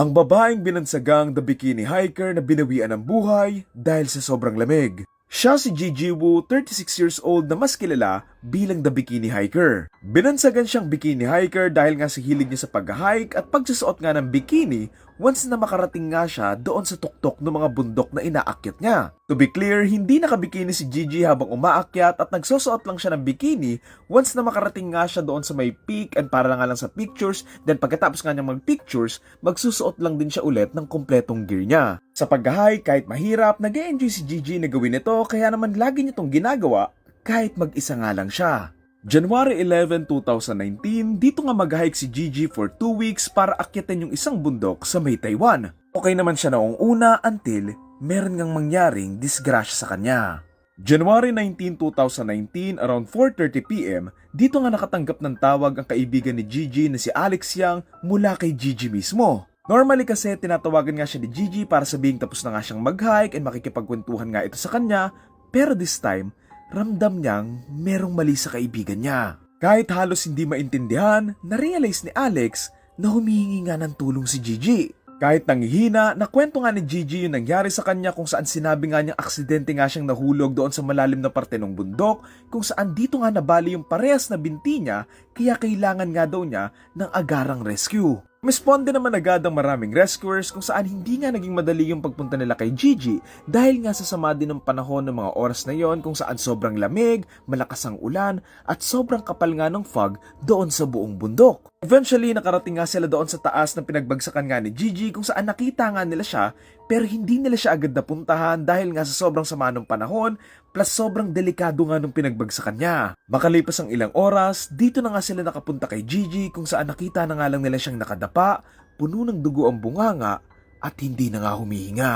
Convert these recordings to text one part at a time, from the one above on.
Ang babaeng binansagang the bikini hiker na binawian ng buhay dahil sa sobrang lamig. Siya si Gigi Wu, 36 years old na mas kilala bilang the bikini hiker. Binansagan siyang bikini hiker dahil nga sa hilig niya sa pag-hike at pagsusuot nga ng bikini once na makarating nga siya doon sa tuktok ng mga bundok na inaakyat niya. To be clear, hindi nakabikini si Gigi habang umaakyat at nagsusuot lang siya ng bikini once na makarating nga siya doon sa may peak and para nga lang sa pictures then pagkatapos nga niya mag-pictures, magsusuot lang din siya ulit ng kompletong gear niya. Sa pag-hike, kahit mahirap, nag enjoy si Gigi na gawin ito kaya naman lagi niya itong ginagawa kahit mag-isa nga lang siya. January 11, 2019, dito nga mag-hike si Gigi for 2 weeks para akyatin yung isang bundok sa may Taiwan. Okay naman siya noong una until meron ngang mangyaring disgrasya sa kanya. January 19, 2019, around 4.30pm, dito nga nakatanggap ng tawag ang kaibigan ni Gigi na si Alex Yang mula kay Gigi mismo. Normally kasi tinatawagan nga siya ni Gigi para sabihing tapos na nga siyang mag-hike and makikipagkwentuhan nga ito sa kanya, pero this time, ramdam niyang merong mali sa kaibigan niya. Kahit halos hindi maintindihan, na-realize ni Alex na humihingi nga ng tulong si Gigi. Kahit nangihina, nakwento nga ni Gigi yung nangyari sa kanya kung saan sinabi nga niyang aksidente nga siyang nahulog doon sa malalim na parte ng bundok, kung saan dito nga nabali yung parehas na binti niya, kaya kailangan nga daw niya ng agarang rescue. Responde naman agad ang maraming rescuers kung saan hindi nga naging madali yung pagpunta nila kay Gigi dahil nga sa sama din ng panahon ng mga oras na yon kung saan sobrang lamig, malakas ang ulan at sobrang kapal nga ng fog doon sa buong bundok. Eventually, nakarating nga sila doon sa taas ng pinagbagsakan nga ni Gigi kung saan nakita nga nila siya pero hindi nila siya agad napuntahan dahil nga sa sobrang sama ng panahon plus sobrang delikado nga nung pinagbagsakan niya. Makalipas ang ilang oras, dito na nga sila nakapunta kay Gigi kung saan nakita na nga lang nila siyang nakadapa, puno ng dugo ang bunganga at hindi na nga humihinga.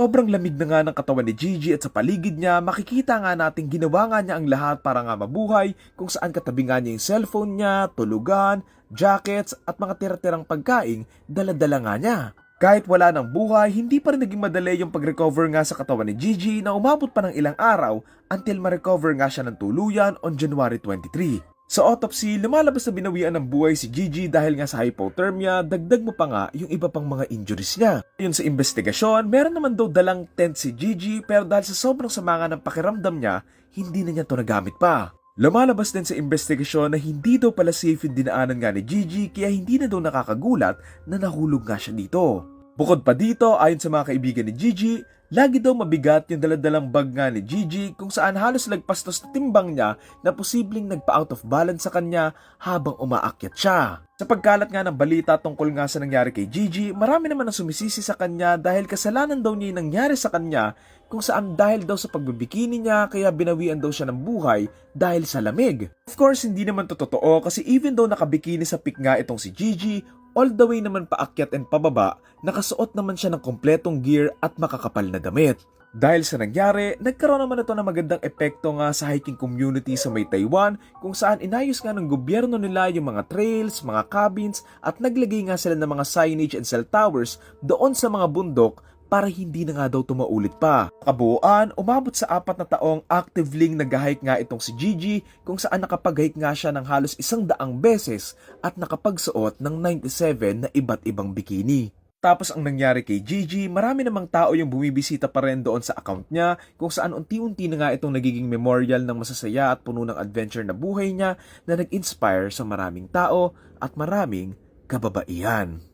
Sobrang lamig na nga ng katawan ni Gigi at sa paligid niya, makikita nga nating ginawa nga niya ang lahat para nga mabuhay kung saan katabi nga niya yung cellphone niya, tulugan, jackets at mga tira-tirang pagkain, dala-dala nga niya. Kahit wala ng buhay, hindi pa rin naging madali yung pag-recover nga sa katawan ni Gigi na umabot pa ng ilang araw until ma-recover nga siya ng tuluyan on January 23. Sa autopsy, lumalabas na binawian ng buhay si Gigi dahil nga sa hypothermia, dagdag mo pa nga yung iba pang mga injuries niya. Yun sa investigasyon, meron naman daw dalang tent si Gigi pero dahil sa sobrang sama nga ng pakiramdam niya, hindi na niya to nagamit pa. Lumalabas din sa investigasyon na hindi daw pala safe yung dinaanan nga ni Gigi kaya hindi na daw nakakagulat na nahulog nga siya dito. Bukod pa dito, ayon sa mga kaibigan ni Gigi, lagi daw mabigat yung daladalang bag nga ni Gigi kung saan halos lagpas to sa timbang niya na posibleng nagpa-out of balance sa kanya habang umaakyat siya. Sa pagkalat nga ng balita tungkol nga sa nangyari kay Gigi, marami naman ang sumisisi sa kanya dahil kasalanan daw niya yung nangyari sa kanya kung saan dahil daw sa pagbibikini niya kaya binawian daw siya ng buhay dahil sa lamig. Of course, hindi naman to totoo kasi even though nakabikini sa pic nga itong si Gigi, all the way naman paakyat and pababa, nakasuot naman siya ng kompletong gear at makakapal na damit. Dahil sa nangyari, nagkaroon naman ito ng magandang epekto nga sa hiking community sa may Taiwan kung saan inayos nga ng gobyerno nila yung mga trails, mga cabins at naglagay nga sila ng mga signage and cell towers doon sa mga bundok para hindi na nga daw tumaulit pa. Kabuuan, umabot sa apat na taong actively nag-hike nga itong si Gigi kung saan nakapag-hike nga siya ng halos isang daang beses at nakapagsuot ng 97 na iba't ibang bikini. Tapos ang nangyari kay Gigi, marami namang tao yung bumibisita pa rin doon sa account niya kung saan unti-unti na nga itong nagiging memorial ng masasaya at puno ng adventure na buhay niya na nag-inspire sa maraming tao at maraming kababaihan.